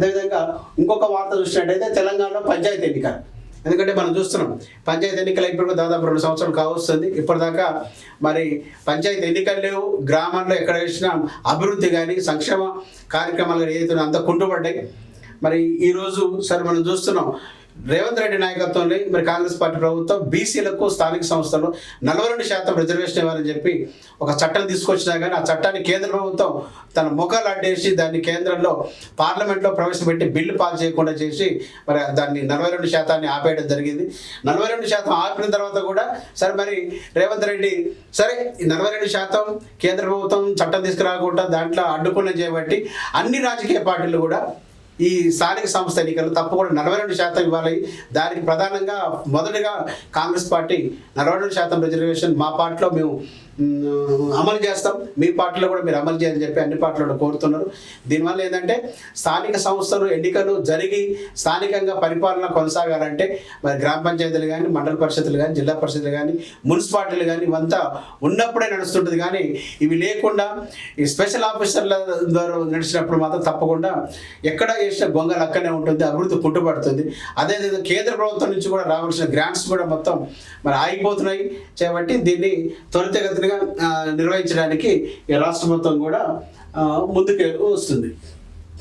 అదేవిధంగా ఇంకొక వార్త చూసినట్టయితే తెలంగాణలో పంచాయతీ ఎన్నిక. ఎందుకంటే మనం చూస్తున్నాం పంచాయతీ ఎన్నికలు ఇప్పుడు దాదాపు రెండు సంవత్సరాలు కావస్తుంది. ఇప్పటిదాకా మరి పంచాయతీ ఎన్నికలు లేవు గ్రామాల్లో ఎక్కడ వేసినా అభివృద్ధి కానీ సంక్షేమ కార్యక్రమాలు ఏదైతే అంత కుంటుపడ్డాయి. మరి ఈరోజు సరే మనం చూస్తున్నాం రేవంత్ రెడ్డి నాయకత్వంలో మరి కాంగ్రెస్ పార్టీ ప్రభుత్వం బీసీలకు స్థానిక సంస్థలు నలభై రెండు శాతం రిజర్వేషన్ ఇవ్వాలని చెప్పి ఒక చట్టం తీసుకొచ్చినా కానీ ఆ చట్టాన్ని కేంద్ర ప్రభుత్వం తన ముఖాలు అడ్డేసి దాన్ని కేంద్రంలో పార్లమెంట్లో ప్రవేశపెట్టి బిల్లు పాస్ చేయకుండా చేసి మరి దాన్ని నలభై రెండు శాతాన్ని ఆపేయడం జరిగింది. నలభై రెండు శాతం ఆపిన తర్వాత కూడా సరే మరి రేవంత్ రెడ్డి సరే ఈ నలభై రెండు శాతం కేంద్ర ప్రభుత్వం చట్టం తీసుకురాకుండా దాంట్లో అడ్డుకున్న చేయబట్టి అన్ని రాజకీయ పార్టీలు కూడా ఈ స్థానిక సంస్థ ఎన్నికలు తప్పకుండా నలభై రెండు శాతం ఇవ్వాలి. దానికి ప్రధానంగా మొదటగా కాంగ్రెస్ పార్టీ నలభై రెండు శాతం రిజర్వేషన్ మా పార్టీలో మేము అమలు చేస్తాం. మీ పార్టీలో కూడా మీరు అమలు చేయాలని చెప్పి అన్ని పార్టీలు కోరుతున్నారు. దీనివల్ల ఏంటంటే స్థానిక సంస్థలు ఎన్నికలు జరిగి స్థానికంగా పరిపాలన కొనసాగాలంటే మరి గ్రామ పంచాయతీలు కానీ మండల పరిషత్లు కానీ జిల్లా పరిషత్తులు కానీ మున్సిపాలిటీలు కానీ ఇవంతా ఉన్నప్పుడే నడుస్తుంటుంది. కానీ ఇవి లేకుండా ఈ స్పెషల్ ఆఫీసర్ల ద్వారా నడిచినప్పుడు మాత్రం తప్పకుండా ఎక్కడ చేసిన గొంగలు అక్కడే ఉంటుంది అభివృద్ధి పుట్టుబడుతుంది. అదేవిధంగా కేంద్ర ప్రభుత్వం నుంచి కూడా రావాల్సిన గ్రాంట్స్ కూడా మొత్తం మరి ఆగిపోతున్నాయి. కాబట్టి దీన్ని త్వరితగతిగా నిర్వహించడానికి ఈ రాష్ట్ర మొత్తం కూడా ముందుకు వస్తుంది.